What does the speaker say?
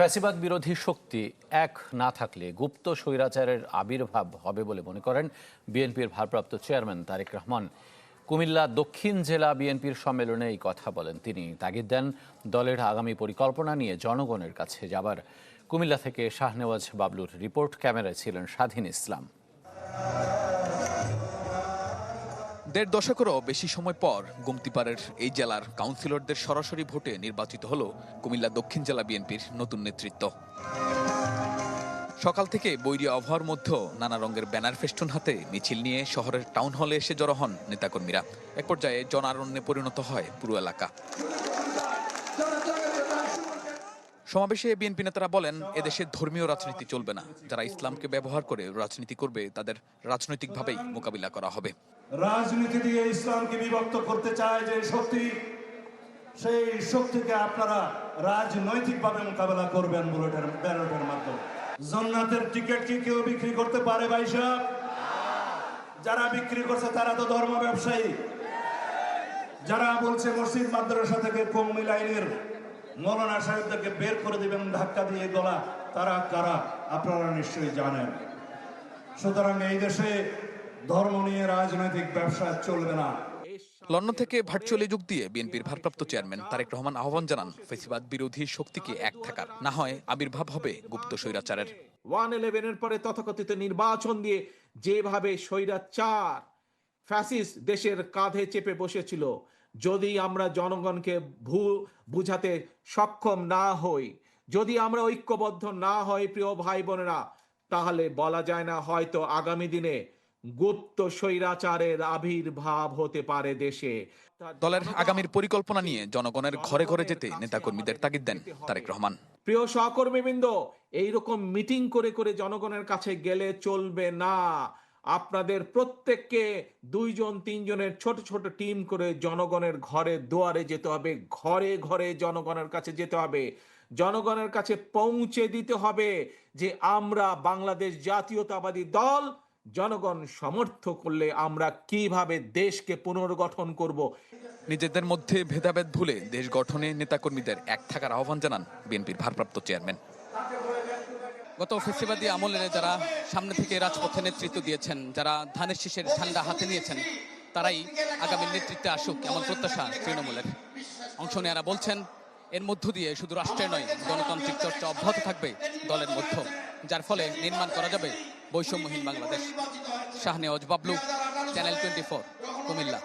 ফ্যাসিবাদ বিরোধী শক্তি এক না থাকলে গুপ্ত স্বৈরাচারের আবির্ভাব হবে বলে মনে করেন বিএনপির ভারপ্রাপ্ত চেয়ারম্যান তারেক রহমান। কুমিল্লা দক্ষিণ জেলা বিএনপির সম্মেলনে এই কথা বলেন তিনি। তাগিদ দেন, দলের আগামী পরিকল্পনা নিয়ে জনগণের কাছে যাবার। কুমিল্লা থেকে শাহনেওয়াজ বাবলুর রিপোর্ট, ক্যামেরায় ছিলেন স্বাধীন ইসলাম। দেড় দশকেরও বেশি সময় পর গুমতিপাড়ের এই জেলার কাউন্সিলরদের সরাসরি ভোটে নির্বাচিত হল কুমিল্লা দক্ষিণ জেলা বিএনপির নতুন নেতৃত্ব। সকাল থেকে বৈরী আবহাওয়ার মধ্যে নানা রঙের ব্যানার ফেস্টুন হাতে মিছিল নিয়ে শহরের টাউন হলে এসে জড়ো হন নেতাকর্মীরা। এক পর্যায়ে জনারণ্যে পরিণত হয় পুরো এলাকা। সমাবেশে বিএনপি নেতারা বলেন, এদেশে ধর্মীয় রাজনীতি চলবে না। যারা ইসলামকে ব্যবহার করে রাজনীতি করবে, তাদের রাজনৈতিকভাবেই মোকাবিলা করা হবে। রাজনীতি দিয়ে ইসলামকে বিভক্ত করতে চায় যে শক্তি, সেই শক্তিকে আপনারা রাজনৈতিকভাবে মোকাবেলা করবেন বুলেটের, ব্যালটের মাধ্যমে। জন্নাতের টিকিট কি কেউ বিক্রি করতে পারে ভাই সাহেব? যারা বিক্রি করছে, তারা তো ধর্ম ব্যবসায়ী যারা বলছে মসজিদ, মাদ্রাসা থেকে কৌমি লাইনের মৌলানা সাহেবদেরকে বের করে দিবেন ধাক্কা দিয়ে গলা তারা কারা? আপনারা নিশ্চয়ই জানেন। সুতরাং এই দেশে ধর্ম নিয়ে রাজনৈতিক ব্যবসা চলবে না। লন্ডন থেকে ভার্চুয়ালি যোগ দিয়ে বিএনপির ভারপ্রাপ্ত চেয়ারম্যান তারেক রহমান আহ্বান জানান ফেসিবাদ বিরোধী শক্তিকে এক থাকার। না হয় আবির্ভাব হবে গুপ্ত স্বৈরাচারের। ওয়ান ইলেভেনের পরে তথাকথিত নির্বাচন দিয়ে যেভাবে স্বৈরাচার ফ্যাসিস দেশের কাঁধে চেপে বসেছিল যদি আমরা জনগণকে ভু বুঝাতে সক্ষম না হই যদি আমরা ঐক্যবদ্ধ না হই প্রিয় ভাই বোনেরা তাহলে বলা যায় না হয়তো আগামী দিনে গুপ্ত স্বৈরাচারের আবির্ভাব হতে পারে দেশে। দলের আগামীর পরিকল্পনা নিয়ে জনগণের ঘরে ঘরে যেতে নেতাকর্মীদের তাগিদ দেন তারেক রহমান। প্রিয় সহকর্মীবৃন্দ এইরকম মিটিং করে করে জনগণের কাছে গেলে চলবে না। আপনাদের প্রত্যেককে দুইজন, তিনজনের ছোট ছোট টিম করে জনগণের ঘরে, দুয়ারে যেতে হবে। ঘরে ঘরে জনগণের কাছে যেতে হবে। জনগণের কাছে পৌঁছে দিতে হবে যে আমরা বাংলাদেশ জাতীয়তাবাদী দল। জনগণ সমর্থ করলে আমরা কীভাবে দেশকে পুনর্গঠন করব? নিজেদের মধ্যে ভেদাভেদ ভুলে দেশ গঠনে নেতাকর্মীদের এক থাকার আহ্বান জানান বিএনপির ভারপ্রাপ্ত চেয়ারম্যান। গত ফেসিবাদী আমলে যারা সামনে থেকে রাজপথে নেতৃত্ব দিয়েছেন, যারা ধানের শীষের ঠান্ডা হাতে নিয়েছেন, তারাই আগামী নেতৃত্বে আসুক এমন প্রত্যাশা তৃণমূলের। অংশ নেয়ারা বলছেন, এর মধ্য দিয়ে শুধু রাষ্ট্রে নয়, গণতান্ত্রিক চর্চা অব্যাহত থাকবে দলের মধ্যে, যার ফলে নির্মাণ করা যাবে বৈষম্যহীন Bangladesh. Shahnewaz Bablu, channel twenty four, Comilla.